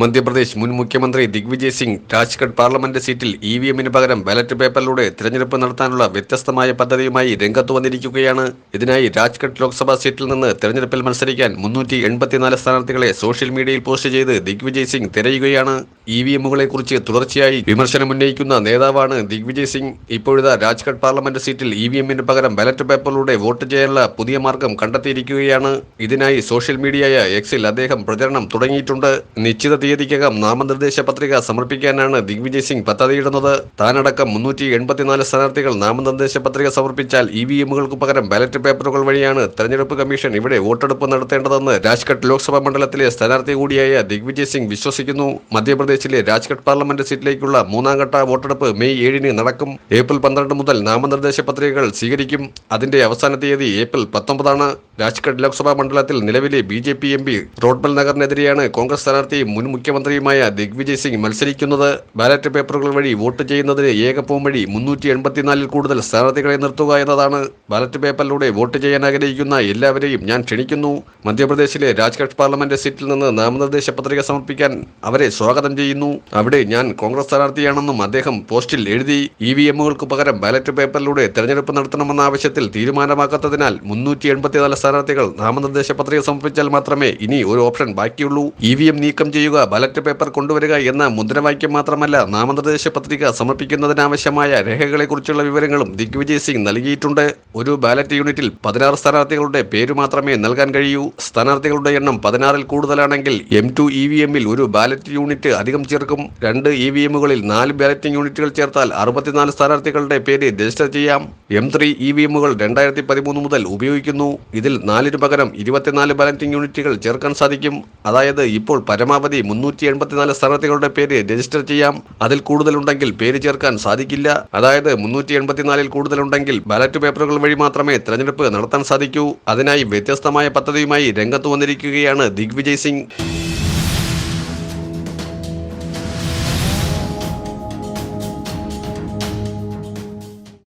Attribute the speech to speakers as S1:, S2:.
S1: മധ്യപ്രദേശ് മുൻ മുഖ്യമന്ത്രി ദിഗ്വിജയ് സിംഗ് രാജ്ഘട്ട് പാർലമെന്റ് സീറ്റിൽ ഇ വി എമ്മിന് പകരം ബാലറ്റ് പേപ്പറിലൂടെ തിരഞ്ഞെടുപ്പ് നടത്താനുള്ള വ്യത്യസ്തമായ പദ്ധതിയുമായി രംഗത്ത് വന്നിരിക്കുകയാണ്. ഇതിനായി രാജ്ഘട്ട് ലോക്സഭാ സീറ്റിൽ നിന്ന് തിരഞ്ഞെടുപ്പിൽ മത്സരിക്കാൻ മുന്നൂറ്റി എൺപത്തിനാല് സ്ഥാനാർത്ഥികളെ സോഷ്യൽ മീഡിയയിൽ പോസ്റ്റ് ചെയ്ത് ദിഗ്വിജയ് സിംഗ് തിരയുകയാണ്. ഇ വി എമ്മുകളെ കുറിച്ച് തുടർച്ചയായി വിമർശനമുന്നയിക്കുന്ന നേതാവാണ് ദിഗ്വിജയ് സിംഗ്. ഇപ്പോഴത്തെ രാജ്ഘട്ട് പാർലമെന്റ് സീറ്റിൽ ഇ വി എമ്മിന് പകരം ബാലറ്റ് പേപ്പറിലൂടെ വോട്ട് ചെയ്യാനുള്ള പുതിയ മാർഗം കണ്ടെത്തിയിരിക്കുകയാണ്. ഇതിനായി സോഷ്യൽ മീഡിയയായ എക്സിൽ അദ്ദേഹം പ്രചരണം തുടങ്ങിയിട്ടുണ്ട്. നിശ്ചിത തീയതിക്കകം നാമനിർദ്ദേശ പത്രിക സമർപ്പിക്കാനാണ് ദിഗ്വിജയ് സിംഗ് പദ്ധതിയിടുന്നത്. താനടക്കം മുന്നൂറ്റി എൺപത്തിനാല് സ്ഥാനാർത്ഥികൾ നാമനിർദ്ദേശ പത്രിക സമർപ്പിച്ചാൽ ഇ വി എമ്മുകൾക്ക് പകരം ബാലറ്റ് പേപ്പറുകൾ വഴിയാണ് തെരഞ്ഞെടുപ്പ് കമ്മീഷൻ ഇവിടെ വോട്ടെടുപ്പ് നടത്തേണ്ടതെന്ന് രാജ്ഘട്ട് ലോക്സഭാ മണ്ഡലത്തിലെ സ്ഥാനാർത്ഥി കൂടിയായ ദിഗ്വിജയ് സിംഗ് വിശ്വസിക്കുന്നു. മധ്യപ്രദേശിലെ രാജ്ഘട്ട് പാർലമെന്റ് സീറ്റിലേക്കുള്ള മൂന്നാം ഘട്ട വോട്ടെടുപ്പ് മെയ് ഏഴിന് നടക്കും. ഏപ്രിൽ പന്ത്രണ്ട് മുതൽ നാമനിർദ്ദേശ പത്രികകൾ സ്വീകരിക്കും. അതിന്റെ അവസാന തീയതി ഏപ്രിൽ പത്തൊമ്പതാണ്. രാജ്ഘട്ട് ലോക്സഭാ മണ്ഡലത്തിൽ നിലവിലെ B J P M P റോഡ്ബൽ നഗറിനെതിരെയാണ് കോൺഗ്രസ് സ്ഥാനാർത്ഥി മുൻ മുഖ്യമന്ത്രിയുമായ ദിഗ്വിജയ് സിംഗ് മത്സരിക്കുന്നത് ബാലറ്റ് പേപ്പറുകൾ വഴി വോട്ട് ചെയ്യുന്നതിന് ഏക വഴി മുന്നൂറ്റി എൺപത്തിനാലിൽ കൂടുതൽ സ്ഥാനാർത്ഥികളെ നിർത്തുക എന്നതാണ് ബാലറ്റ് പേപ്പറിലൂടെ വോട്ട് ചെയ്യാൻ ആഗ്രഹിക്കുന്ന എല്ലാവരെയും ഞാൻ ക്ഷണിക്കുന്നു. മധ്യപ്രദേശിലെ രാജ്ഘട്ട് പാർലമെന്റ് സീറ്റിൽ നിന്ന് നാമനിർദ്ദേശ പത്രിക സമർപ്പിക്കാൻ അവരെ സ്വാഗതം ചെയ്യുന്നു. അവിടെ ഞാൻ കോൺഗ്രസ് സ്ഥാനാർത്ഥിയാണെന്നും അദ്ദേഹം പോസ്റ്റിൽ എഴുതി. ഇ വി എമ്മുകൾക്ക് പകരം ബാലറ്റ് പേപ്പറിലൂടെ തെരഞ്ഞെടുപ്പ് നടത്തണമെന്ന ആവശ്യത്തിൽ തീരുമാനമാക്കാത്തതിനാൽ മുന്നൂറ്റി എൺപത്തിനാല് സ്ഥാനാർത്ഥികൾ നാമനിർദ്ദേശ പത്രിക സമർപ്പിച്ചാൽ മാത്രമേ ഇനി ഒരു ഓപ്ഷൻ ബാക്കിയുള്ളൂ. ഇ വി എം നീക്കം ചെയ്യുക ബാലറ്റ് പേപ്പർ കൊണ്ടുവരിക എന്ന മുദ്രാവാക്യം മാത്രമല്ല നാമനിർദ്ദേശ പത്രിക സമർപ്പിക്കുന്നതിനാവശ്യമായ രേഖകളെക്കുറിച്ചുള്ള വിവരങ്ങളും ദിഗ്വിജയ് സിംഗ് നൽകിയിട്ടുണ്ട്. ഒരു ബാലറ്റ് യൂണിറ്റിൽ പതിനാറ് സ്ഥാനാർത്ഥികളുടെ പേര് മാത്രമേ നൽകാൻ കഴിയൂ. സ്ഥാനാർത്ഥികളുടെ എണ്ണം പതിനാറിൽ കൂടുതലാണെങ്കിൽ എം ടു ഇ വി എമ്മിൽ ഒരു ബാലറ്റ് യൂണിറ്റ് അധികം ചേർക്കും. രണ്ട് ഇ വി എമ്മുകളിൽ നാല് ബാലറ്റിംഗ് യൂണിറ്റുകൾ ചേർത്താൽ അറുപത്തിനാല് സ്ഥാനാർത്ഥികളുടെ പേര് രജിസ്റ്റർ ചെയ്യാം. എം ത്രീ ഇ വി എമ്മുകൾ രണ്ടായിരത്തി പതിമൂന്ന് മുതൽ ഉപയോഗിക്കുന്നു. ഇതിൽ നാലിന് പകരം ഇരുപത്തിനാല് ബാലറ്റിംഗ് യൂണിറ്റുകൾ ചേർക്കാൻ സാധിക്കും. അതായത് ഇപ്പോൾ പരമാവധി മുന്നൂറ്റി എൺപത്തിനാല് സ്ഥാനാർത്ഥികളുടെ പേര് രജിസ്റ്റർ ചെയ്യാം. അതിൽ കൂടുതലുണ്ടെങ്കിൽ പേര് ചേർക്കാൻ സാധിക്കില്ല. അതായത് മുന്നൂറ്റി എൺപത്തിനാലിൽ കൂടുതലുണ്ടെങ്കിൽ ബാലറ്റ് പേപ്പറുകൾ വഴി മാത്രമേ തെരഞ്ഞെടുപ്പ് നടത്താൻ സാധിക്കൂ. അതിനായി വ്യത്യസ്തമായ പദ്ധതിയുമായി രംഗത്ത് വന്നിരിക്കുകയാണ് ദിഗ്വിജയ് സിംഗ്.